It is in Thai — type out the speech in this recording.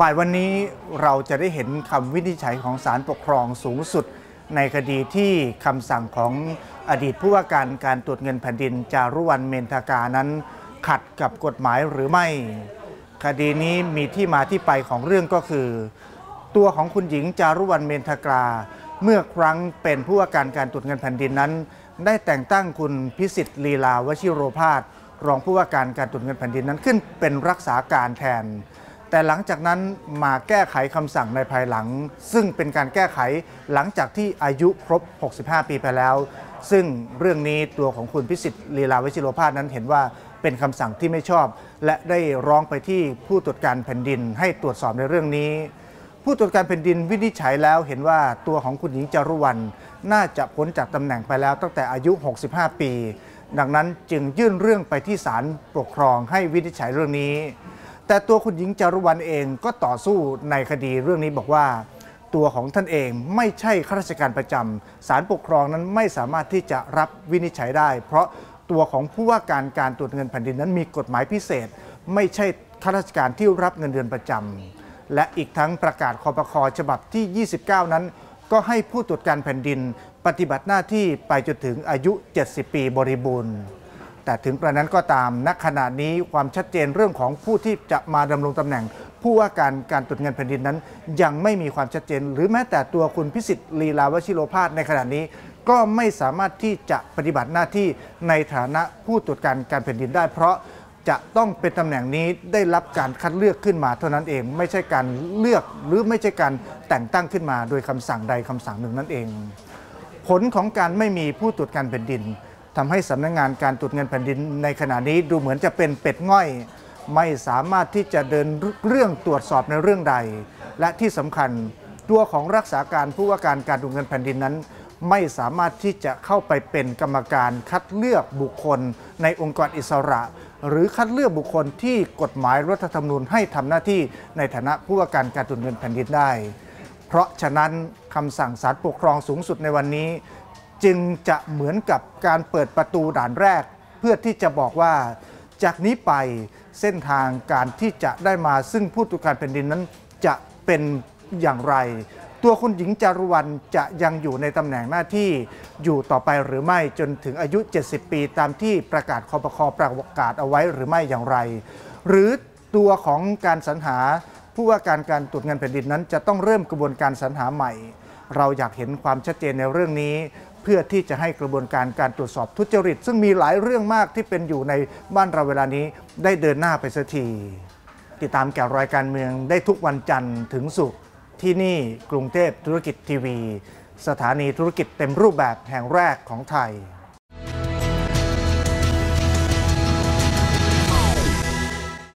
บ่ายวันนี้เราจะได้เห็นคำวินิจฉัยของศาลปกครองสูงสุด ในคดีที่คำสั่งของอดีตผู้ว่าการการตรวจเงินแผ่นดินจารุวรรณเมนทากานั้น ขัดกับกฎหมายหรือไม่ คดีนี้มีที่มาที่ไปของเรื่องก็คือ ตัวของคุณหญิงจารุวรรณเมนทากา เมื่อครั้งเป็นผู้ว่าการการตรวจเงินแผ่นดินนั้น ได้แต่งตั้งคุณพิสิทธิ์ลีลาวชิโรภาสรองผู้ว่าการการตรวจเงินแผ่นดินนั้นขึ้นเป็นรักษาการแทน แต่หลังจากนั้นมาแก้ไขคำสั่งในภายหลัง ซึ่งเป็นการแก้ไขหลังจากที่อายุครบ 65 ปีไปแล้ว ซึ่งเรื่องนี้ตัวของคุณพิสิทธิ์ลีลาวชิโรภาสนั้นเห็นว่าเป็นคำสั่งที่ไม่ชอบ และได้ร้องไปที่ผู้ตรวจการแผ่นดินให้ตรวจสอบในเรื่องนี้ ผู้ตรวจการแผ่นดินวินิจฉัยแล้วเห็นว่าตัวของคุณหญิงจารุวรรณน่าจะพ้นจากตำแหน่งไปแล้วตั้งแต่อายุ 65 ปี ดังนั้นจึงยื่นเรื่องไปที่ศาลปกครองให้วินิจฉัยเรื่องนี้ แต่ตัวคุณหญิงจารุวรรณเองก็ต่อสู้ในคดีเรื่องนี้บอกว่า ตัวของท่านเองไม่ใช่ข้าราชการประจำศาลปกครองนั้นไม่สามารถที่จะรับวินิจฉัยได้ เพราะตัวของผู้ว่าการการตรวจเงินแผ่นดินนั้นมีกฎหมายพิเศษ ไม่ใช่ข้าราชการที่รับเงินเดือนประจำและอีกทั้งประกาศคอปคอฉบับที่ 29 นั้น ก็ให้ผู้ตรวจการแผ่นดิน ปฏิบัติหน้าที่ไปจนถึงอายุ 70 ปีบริบูรณ์ แต่ถึงกระนั้นก็ตามณขณะนี้ความชัดเจนเรื่องของผู้ที่จะมาดำรงตำแหน่ง ผู้ว่าการการตรวจเงินแผ่นดินนั้น ยังไม่มีความชัดเจน หรือแม้แต่ตัวคุณพิสิทธิ์ลีลาวชิโรภาสในขณะนี้ ก็ไม่สามารถที่จะปฏิบัติหน้าที่ในฐานะผู้ตรวจการการแผ่นดินได้ เพราะจะต้องเป็นตำแหน่งนี้ได้รับการคัดเลือกขึ้นมาเท่านั้นเอง ไม่ใช่การเลือกหรือไม่ใช่การแต่งตั้งขึ้นมา โดยคำสั่งใดคำสั่งหนึ่งนั่นเอง ผลของการไม่มีผู้ตรวจการแผ่นดิน ทำให้สำนักงงานการตรวจเงินแผ่นดินในขณะนี้ดูเหมือนจะเป็นเป็ดง่อย ไม่สามารถที่จะเดินเรื่องตรวจสอบในเรื่องใด และที่สำคัญตัวของรักษาการผู้ว่าการการตรวจเงินแผ่นดินนั้น ไม่สามารถที่จะเข้าไปเป็นกรรมการคัดเลือกบุคคล ในองค์กรอิสระ หรือคัดเลือกบุคคลที่กฎหมายรัฐธรรมนูญให้ทำหน้าที่ในฐานะผู้ว่าการการตรวจเงินแผ่นดินได้ เพราะฉะนั้นคำสั่งศาลปกครองสูงสุดในวันนี้ จึงจะเหมือนกับการเปิดประตูด่านแรก เพื่อที่จะบอกว่าจากนี้ไปเส้นทางการที่จะได้มาซึ่งผู้ตรวจการแผ่นดินนั้นจะเป็นอย่างไร ตัวคุณหญิงจารุวรรณจะยังอยู่ในตำแหน่งหน้าที่อยู่ต่อไปหรือไม่จนถึงอายุ 70 ปีตามที่ประกาศคอปคอประกาศเอาไว้หรือไม่อย่างไร หรือตัวของการสรรหาผู้ว่าการการตรวจเงินแผ่นดินนั้นจะต้องเริ่มกระบวนการสรรหาใหม่ เราอยากเห็นความชัดเจนในเรื่องนี้ พื่อที่จะให้กระบวนการการตรวจสอบทุจริต ซึ่งมีหลายเรื่องมากที่เป็นอยู่ในบ้านเราเวลานี้ได้เดินหน้าไปสักทีติดตามแก่รายการเมืองได้ทุกวันจันทร์ถึงศุกร์ที่นี่กรุงเทพธุรกิจทีวี สถานีธุรกิจเต็มรูปแบบแห่งแรกของไทย